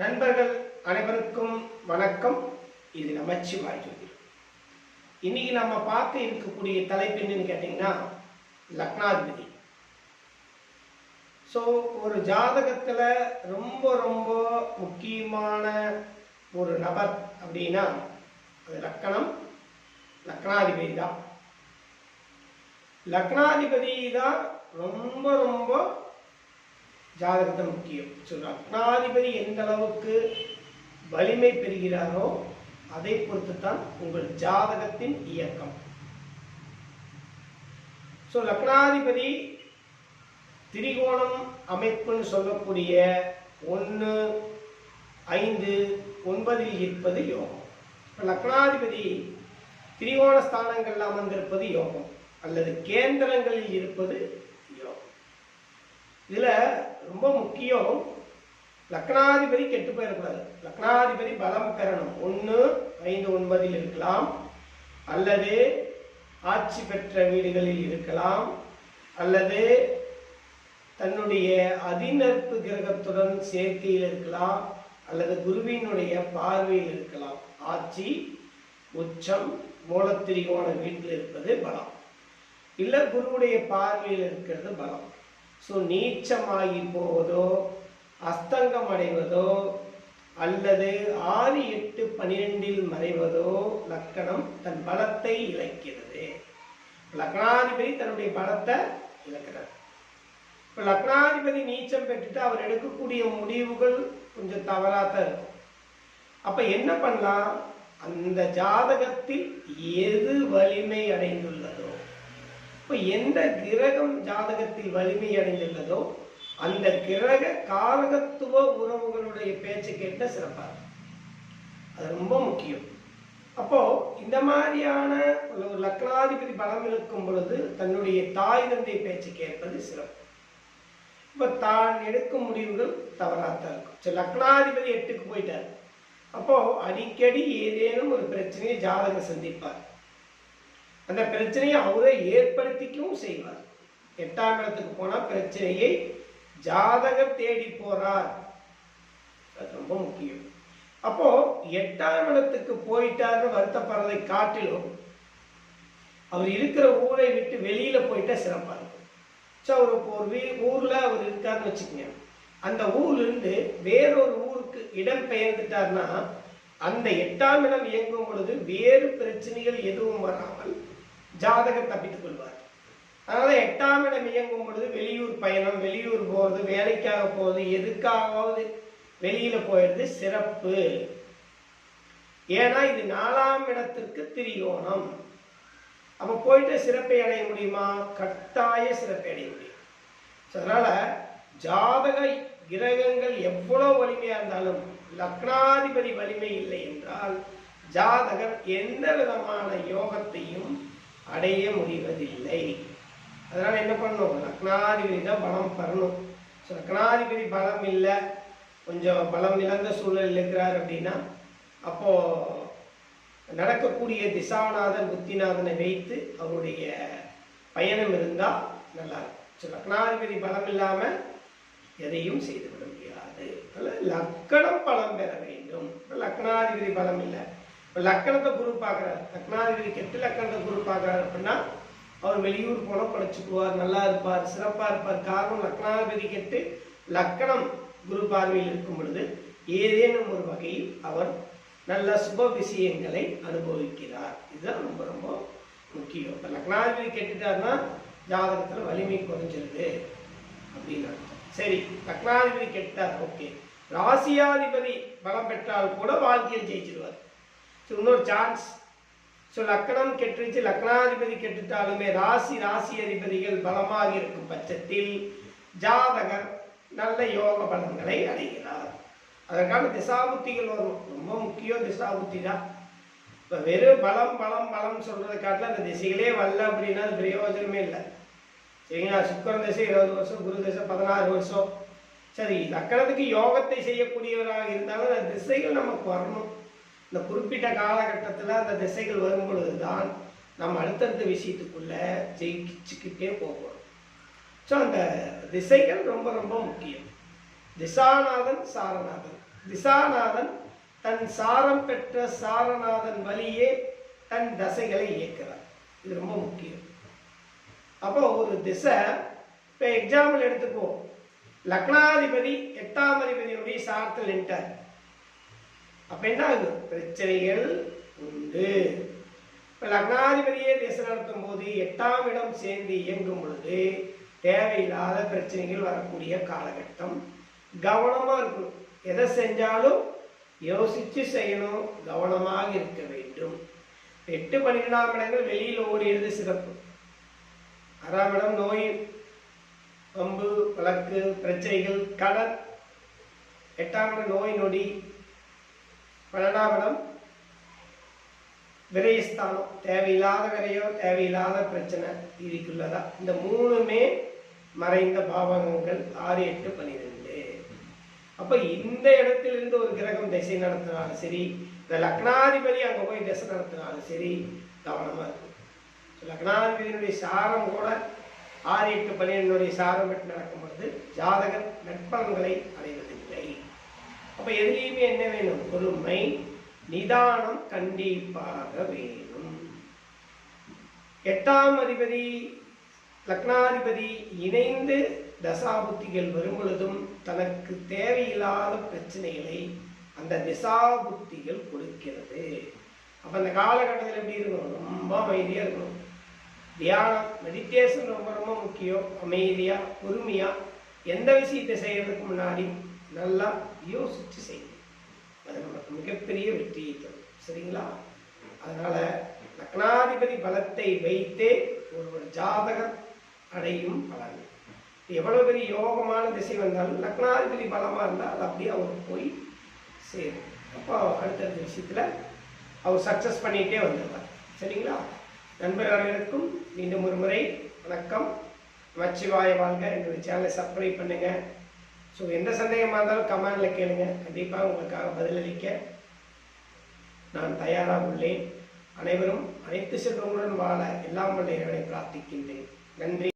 நண்பர்கள் அனைவருக்கும் வணக்கம். இது நமச்சிவாய் ஜோதிடம். இன்னைக்கு நம்ம பார்க்க இருக்கக்கூடிய தலைப்பு என்னன்னு கேட்டிங்கன்னா லக்னாதிபதி. ஸோ ஒரு ஜாதகத்தில் ரொம்ப ரொம்ப முக்கியமான ஒரு நபர் அப்படின்னா அது லக்கணம் லக்னாதிபதி தான். லக்னாதிபதி தான் ரொம்ப ரொம்ப ஜாதகத்தை முக்கியம். ஸோ லக்னாதிபதி எந்த அளவுக்கு வலிமை பெறுகிறாரோ அதை பொறுத்து தான் உங்கள் ஜாதகத்தின் இயக்கம். ஸோ லக்னாதிபதி திரிகோணம் அமைப்புன்னு சொல்லக்கூடிய ஒன்று ஐந்து ஒன்பதில் இருப்பது யோகம். இப்போ லக்னாதிபதி திரிகோண ஸ்தானங்களில் அமர்ந்திருப்பது யோகம். அல்லது கேந்திரங்களில் இருப்பது ரொம்ப முக்கியம் லக்னாதிபதி கெட்டு போயிடக்கூடாது லக்னாதிபதி பலம் பெறணும். ஒன்று ஐந்து ஒன்பதில் இருக்கலாம். அல்லது ஆட்சி பெற்ற வீடுகளில் இருக்கலாம். அல்லது தன்னுடைய அதிநற்பு கிரகத்துடன் சேர்க்கையில் இருக்கலாம். அல்லது குருவினுடைய பார்வையில் இருக்கலாம். ஆட்சி உச்சம் மூலத்திரிகோண வீட்டில் இருப்பது பலம். இல்லை குருவுடைய பார்வையில் இருக்கிறது பலம். ஸோ நீச்சமாகி போவதோ அஸ்தங்கம் அடைவதோ அல்லது ஆறு எட்டு பனிரெண்டில் மறைவதோ லக்கணம் தன் பலத்தை இழக்கிறது. லக்னாதிபதி தன்னுடைய பலத்தை இழக்கிறார். இப்போ லக்னாதிபதி நீச்சம் பெற்றுட்டு அவர் எடுக்கக்கூடிய முடிவுகள் கொஞ்சம் தவறாக தான் இருக்கும். அப்போ என்ன பண்ணலாம்? அந்த ஜாதகத்தில் எது வலிமை அடைந்துள்ளது? இப்போ எந்த கிரகம் ஜாதகத்தில் வலிமை அடைந்துள்ளதோ அந்த கிரக காரகத்துவ உறவுகளுடைய பேச்சு கேட்ட சிறப்பாக அது ரொம்ப முக்கியம். அப்போ இந்த மாதிரியான ஒரு லக்னாதிபதி பலம் இருக்கும் பொழுது தன்னுடைய தாய் தந்தை பேச்சு கேட்பது சிறப்பு. இப்போ தான் எடுக்கும் முடிவுகள் தவறாக தான் இருக்கும். சரி லக்னாதிபதி எட்டுக்கு போயிட்டார். அப்போ அடிக்கடி ஏதேனும் ஒரு பிரச்சனையை ஜாதகம் சந்திப்பார். அந்த பிரச்சனையை அவரே ஏற்படுத்திக்கவும் செய்வார். எட்டாம் இடத்துக்கு போனால் பிரச்சனையை ஜாதகம் தேடி போறார். அது ரொம்ப முக்கியம். அப்போ எட்டாம் இடத்துக்கு போயிட்டாருன்னு வருத்தப்படுறதை காட்டிலும் அவர் இருக்கிற ஊரை விட்டு வெளியில போயிட்டா சிறப்பாக இருக்கும். ஸோ அவர் இப்போ ஒரு வீ ஊரில் அவர் இருக்காருன்னு வச்சுக்கோங்க. அந்த ஊர்லேருந்து வேறொரு ஊருக்கு இடம் பெயர்ந்துட்டார்னா அந்த எட்டாம் இடம் இயங்கும் பொழுது வேறு பிரச்சனைகள் எதுவும் வராமல் ஜாதகர் தப்பித்துக் கொள்வார். அதனால எட்டாம் இடம் இயங்கும் பொழுது வெளியூர் பயணம் வெளியூர் போகிறது வேலைக்காக போகிறது எதுக்காகவது வெளியில போயிடுறது சிறப்பு. ஏன்னா இது நாலாம் இடத்திற்கு திரிகோணம். அப்ப போயிட்டு சிறப்பை அடைய முடியுமா? கட்டாய சிறப்பை அடைய முடியும். ஸோ அதனால ஜாதக கிரகங்கள் எவ்வளவு வலிமையா இருந்தாலும் லக்னாதிபதி வலிமை இல்லை என்றால் ஜாதகர் எந்த விதமான யோகத்தையும் அடைய முடிவதில்லை. அதனால என்ன பண்ணணும்? லக்னாதிபதி தான் பலம் பெறணும். ஸோ லக்னாதிபதி பலம் இல்லை கொஞ்சம் பலம் இழந்த சூழலில் இருக்கிறார் அப்படின்னா அப்போ நடக்கக்கூடிய திசாநாதன் புத்திநாதனை வைத்து அவருடைய பயணம் இருந்தால் நல்லா இருக்கும் ஸோ லக்னாதிபதி பலம் இல்லாமல் எதையும் செய்துவிட முடியாது. லக்கணம் பலம் பெற வேண்டும். லக்னாதிபதி பலம் இல்லை. லக்கணத்தை குரு பார்க்குறாரு. லக்னாதிபதி கெட்டு லக்கணத்தை குரு பார்க்குறாரு அப்படின்னா அவர் வெளியூர் போனால் படைச்சுக்குவார் நல்லா இருப்பார் சிறப்பாக இருப்பார். காரணம் லக்னாதிபதி கெட்டு லக்கணம் குரு பார்வையில் இருக்கும் பொழுது ஏதேனும் ஒரு வகையில் அவர் நல்ல சுப விஷயங்களை அனுபவிக்கிறார். இதுதான் ரொம்ப ரொம்ப முக்கியம். இப்போ லக்னாதிபதி கெட்டுட்டாருன்னா ஜாதகத்தில் வலிமை குறைஞ்சிருது அப்படின்னு சரி லக்னாதிபதி கெட்டார் ஓகே. ராசியாதிபதி பலம் பெற்றால் கூட வாழ்க்கையில் ஜெயிச்சிருவார். இன்னொரு சான்ஸ் ஸோ லக்னம் கெட்டுருச்சு. லக்னாதிபதி கெட்டுட்டாலுமே ராசி ராசி அதிபதிகள் பலமாக இருக்கும் பட்சத்தில் ஜாதகர் நல்ல யோக பலன்களை அடைகிறார். அதற்கான திசாபுத்திகள் வரும். ரொம்ப முக்கியம் திசாபுத்தி தான். இப்போ வெறும் பலம் பலம் பலம் சொல்றதை காட்டில் அந்த திசைகளே வரல அப்படின்னா அது பிரயோஜனமே இல்லை. சரிங்களா? சுக்கரன் திசை இருபது வருஷம் குரு திசை பதினாறு வருஷம். சரி லக்கணத்துக்கு யோகத்தை செய்யக்கூடியவராக இருந்தாலும் அந்த திசைகள் நமக்கு வரணும். இந்த குறிப்பிட்ட காலகட்டத்தில் அந்த திசைகள் வரும் பொழுதுதான் நம்ம அடுத்தடுத்த விஷயத்துக்குள்ள ஜெயிச்சுக்கிட்டே போகிறோம் ஸோ அந்த திசைகள் ரொம்ப ரொம்ப முக்கியம். திசாநாதன் சாரநாதன். திசாநாதன் தன் சாரம் பெற்ற சாரநாதன் வழியே தன் தசைகளை இயக்கிறார். இது ரொம்ப முக்கியம். அப்போ ஒரு திசை இப்போ எக்ஸாம்பிள் எடுத்துக்குவோம். லக்னாதிபதி எட்டாம் அதிபதியுடைய சாரத்தில் நின்ட்டார் அப்ப என்ன ஆகும் பிரச்சனைகள் உண்டு. இப்போ லக்னாதிபதியே திசை நடத்தும் போது எட்டாம் இடம் சேர்ந்து இயங்கும் பொழுது தேவையில்லாத பிரச்சனைகள் வரக்கூடிய காலகட்டம். கவனமா இருக்கணும். எதை செஞ்சாலும் யோசிச்சு செய்யணும். கவனமாக இருக்க வேண்டும். எட்டு பன்னிரெண்டாம் இடங்கள் வெளியில் ஓடியது சிறப்பு. ஆறாம் இடம் நோய் பம்பு வழக்கு பிரச்சனைகள் கடன். எட்டாம் இடம் நோய் நொடி. பன்னெண்டாம் இடம். விரயஸ்தானம். தேவையில்லாத விரையோ தேவையில்லாத பிரச்சனை இதுக்குள்ளதா. இந்த மூணுமே மறைந்த பாவகங்கள். ஆறு எட்டு பன்னிரெண்டு. அப்ப இந்த இடத்திலிருந்து ஒரு கிரகம் திசை நடத்தினாலும் சரி இந்த லக்னாதிபதி அங்க போய் திசை நடத்தினாலும் சரி கவனமா இருக்கும் லக்னாதிபதியினுடைய சாரம் கூட ஆறு எட்டு பன்னிரெண்டுடைய சாரம் பெற்று நடக்கும் பொழுது ஜாதகர் நட்பலன்களை அடைவதில்லை அப்ப எதுலேயுமே என்ன வேணும்? பொறுமை நிதானம் கண்டிப்பாக வேணும். எட்டாம் அதிபதி லக்னாதிபதி இணைந்து தசாபுத்திகள் வரும் பொழுதும் தனக்கு தேவையில்லாத பிரச்சனைகளை அந்த திசாபுத்திகள் கொடுக்கிறது. அப்ப அந்த காலகட்டத்தில் எப்படி இருக்கணும்? ரொம்ப அமைதியா இருக்கணும். தியானம் மெடிடேஷன் ரொம்ப ரொம்ப முக்கியம். அமைதியா பொறுமையா எந்த விஷயத்தை செய்யறதுக்கு முன்னாடி நல்லா யோசிச்சு செய்யணும். அது நமக்கு மிகப்பெரிய வெற்றியை தரும். சரிங்களா? அதனால லக்னாதிபதி பலத்தை வைத்தே ஒருவர் ஜாதகர் அடையும் பலன். எவ்வளவு பெரிய யோகமான திசை வந்தாலும் லக்னாதிபதி பலமா இருந்தால் அது அப்படியே அவர் போய் சேரும். அப்போ அடுத்தடுத்த விஷயத்துல அவர் சக்சஸ் பண்ணிட்டே வந்துடுவார். சரிங்களா? நண்பர் அனைவருக்கும் மீண்டும் ஒரு முறை வணக்கம். நமச்சிவாய வாழ்க. எங்களுடைய சேனலை சப்ஸ்கிரைப் பண்ணுங்க. ஸோ எந்த சந்தேகமாக இருந்தாலும் கமெண்டில் கேளுங்க. கண்டிப்பாக உங்களுக்காக பதிலளிக்க நான் தயாராக உள்ளேன். அனைவரும் அனைத்து செல்வங்களுடன் வாழ எல்லாம் வல்ல இறைவனை பிரார்த்திக்கின்றேன். நன்றி.